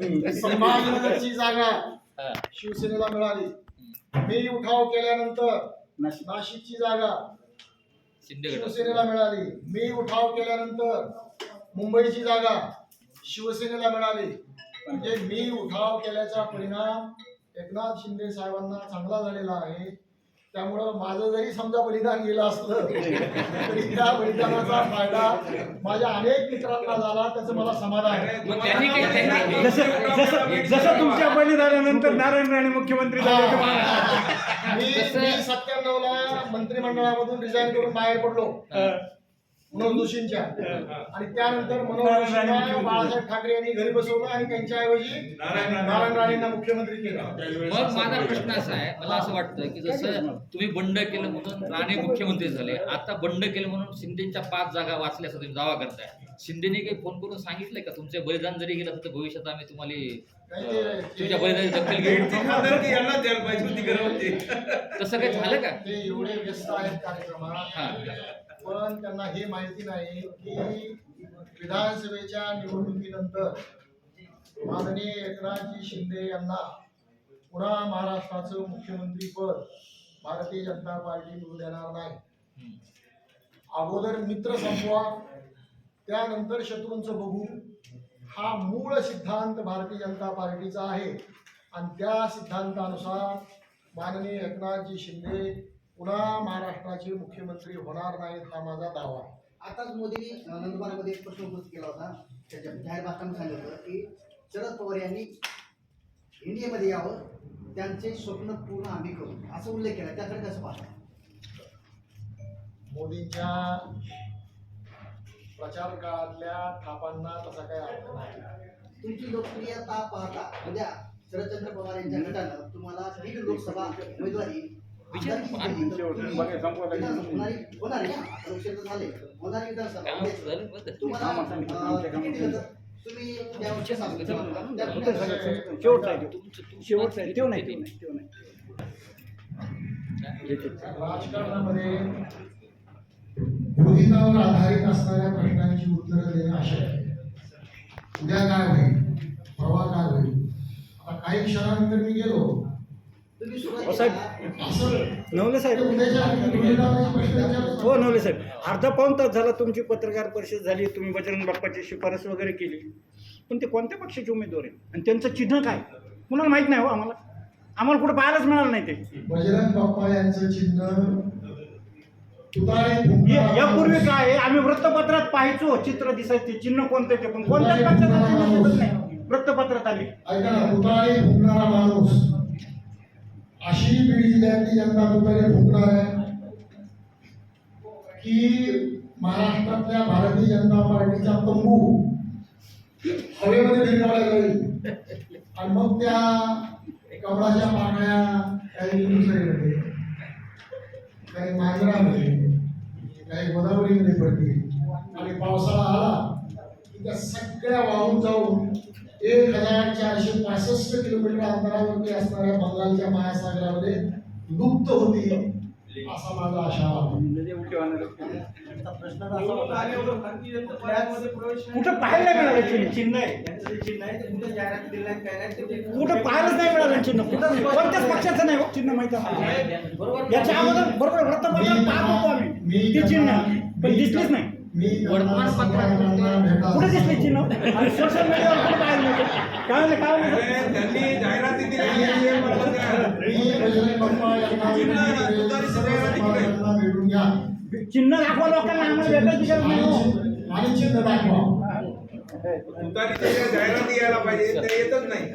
संभाजीनगरची जागा. शिवसेनेला मिळाली. मी उठाव केल्यानंतर नाशिकची जागा शिवसेनेला मिळाली. मी उठाव केल्यानंतर मुंबईची जागा शिवसेनेला मिळाली. म्हणजे मी उठाव केल्याचा परिणाम एकनाथ शिंदे साहेबांना चांगला झालेला आहे. त्यामुळं माझं जरी समजा बलिदान गेलं असलं तरी त्या बलिदानाचा फायदा माझ्या अनेक मित्रांना झाला त्याचं मला समाधान आहे. जसं जसं जसं तुमच्या बलिदानानंतर नारायण राणे मुख्यमंत्री झाले मी तसं- मी सत्त्याण्णव ला मंत्रिमंडळामधून रिझाईन करून बाहेर पडलो. मनोज जोशींच्या. आणि त्यानंतर मनोज जोशींना. बाळासाहेब ठाकरे यांनी घरी बसवलं आणि त्यांच्याऐवजी नारायण राणेंना मुख्यमंत्री केलं. मग माझा प्रश्न असा आहे मला असं वाटतं की जसं तुम्ही बंड केलं म्हणून राणे मुख्यमंत्री झाले आता बंड केलं म्हणून शिंदेच्या पाच जागा वाचल्या असं तुम्ही दावा करताय. शिंदेने काही फोन करून सांगितलंय का? तुमचे बलिदान जरी गेलं तर भविष्यात आम्ही तुम्हाला तुमच्या बलिदानाची दखल घेऊ. तसं काही झालं का? ते एवढे व्यस्त आहेत कार्यक्रमात. हा. पण त्यांना हे माहिती नाही की विधानसभेच्या निवडणुकीनंतर माननीय एकनाथजी शिंदे यांना पुन्हा महाराष्ट्राचं मुख्यमंत्रीपद भारतीय जनता पार्टी मिळू देणार नाही. अगोदर मित्र संपवा त्यानंतर शत्रूंचं बघू. हा मूळ सिद्धांत भारतीय जनता पार्टीचा आहे. आणि त्या सिद्धांतानुसार माननीय एकनाथजी शिंदे पुन्हा महाराष्ट्राचे मुख्यमंत्री होणार नाहीत हा माझा दावा आहे. आताच मोदींनी नंदुरबारमध्ये एक प्रश्न उपस्थित केला होता. त्याच्या जाहीर भाषणामध्ये सांगितलं होतं की शरद पवार यांनी इंडियामध्ये यावं त्यांचे स्वप्न पूर्ण आम्ही करू. असा उल्लेख केला. त्याकडे कसं पाहता? मोदींच्या प्रचार काळातल्या थापांना तसा काही अर्थ नाही. तुमची लोकप्रियता पाहता उद्या शरदचंद्र पवार यांच्या गटानं तुम्हाला बीड लोकसभा उमेदवारी तर? तुम्ही आहे. तो. नाही नाही राजकारणामध्ये गृहितावर आधारित असणाऱ्या प्रश्नांची उत्तरं देणं आहे. उद्या काय होईल? परवा काय होईल? आता काही क्षणानंतर मी गेलो. साहेब. नवले साहेब. हो नवले साहेब. अर्धा पाऊन तास झाला तुमची पत्रकार परिषद झाली तुम्ही बजरंग बाप्पाची शिफारस वगैरे केली. पण ते कोणत्या पक्षाचे उमेदवार आहेत? आणि त्यांचं चिन्ह काय? कुणाला माहीत नाही हो आम्हाला. आम्हाला कुठं पाहायलाच मिळालं नाही ते. बजरंग बाप्पा यांचं चिन्ह यापूर्वी. काय आहे, आम्ही वृत्तपत्रात पाहायचो चित्र दिसायचे. चिन्ह कोणतं ते पण. कोणत्याच पक्षाचं चिन्ह दिसत नाही? वृत्तपत्रात आली माणूस. अशी बीड जिल्ह्यातली जनता तुतारी फुकणार आहे. की महाराष्ट्रातल्या भारतीय जनता पार्टीचा तंबू हवेमध्ये भिरकावला जाईल आणि मग त्या कमळाच्या पाकळ्या काही दुसरीकडे. काही मांजरामध्ये काही गोदावरीमध्ये पडतील. आणि पावसाळा आला की त्या सगळ्या वाहून जाऊन एक हजार चारशे पासष्ट किलोमीटर अंतरावरती असणाऱ्या बंगालच्या महासागरामध्ये लुप्त होती असा माझा आशा कुठं पाहायला नाही मिळालं चिन्ह चिन्ह आहे कुठं पाहायलाच नाही मिळालं चिन्ह कोणत्याच पक्षाचं नाही हो चिन्ह माहीत याच्या अगोदर बरोबर वृत्तपत्रात पाहत होतो आम्ही ते चिन्ह पण दिसलीच नाही वर्तमानपत्रात कुठे दिसली चिन्ह आणि सोशल मीडियावर कुठं काय काय त्यांनी जाहिराती चिन्ह दाखवा लोकांना आम्हाला भेटायची गरज नाही हो आणि चिन्ह दाखवा तुतारीच्या ज्या जाहिराती यायला पाहिजे ते येतच नाही